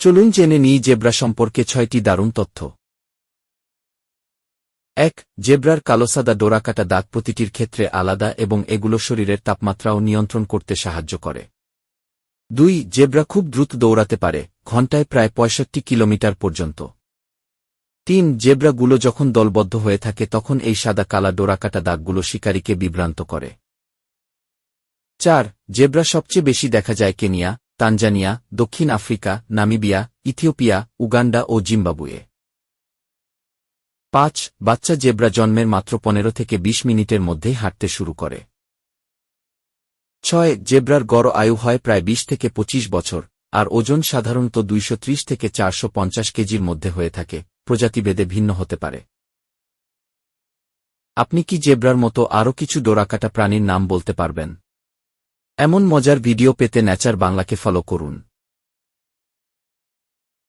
চলুন জেনে নিই জেব্রা সম্পর্কে ছয়টি দারুণ তথ্য। এক, জেব্রার কালোসাদা ডোরাকাটা দাগ প্রতিটির ক্ষেত্রে আলাদা এবং এগুলো শরীরের তাপমাত্রাও নিয়ন্ত্রণ করতে সাহায্য করে। দুই, জেব্রা খুব দ্রুত দৌড়াতে পারে ঘণ্টায় প্রায় পঁয়ষট্টি কিলোমিটার পর্যন্ত। তিন, জেব্রাগুলো যখন দলবদ্ধ হয়ে থাকে তখন এই সাদা কালা ডোরাকাটা দাগগুলো শিকারীকে বিভ্রান্ত করে। চার, জেব্রা সবচেয়ে বেশি দেখা যায় কেনিয়া তানজানিয়া, দক্ষিণ আফ্রিকা, নামিবিয়া, ইথিওপিয়া, উগান্ডা ও জিম্বাবুয়ে। পাঁচ, বাচ্চা জেব্রা জন্মের মাত্র পনেরো থেকে ২০ মিনিটের মধ্যেই হাঁটতে শুরু করে। ছয়, জেব্রার গড় আয়ু হয় প্রায় ২০ থেকে ২৫ বছর, আর ওজন সাধারণত ২৩০ থেকে চারশ পঞ্চাশ কেজির মধ্যে হয়ে থাকে, প্রজাতিভেদে ভিন্ন হতে পারে। আপনি কি জেব্রার মতো আরও কিছু ডোরাকাটা প্রাণীর নাম বলতে পারবেন? এমন মজার ভিডিও পেতে ন্যাচার বাংলাকে ফলো করুন।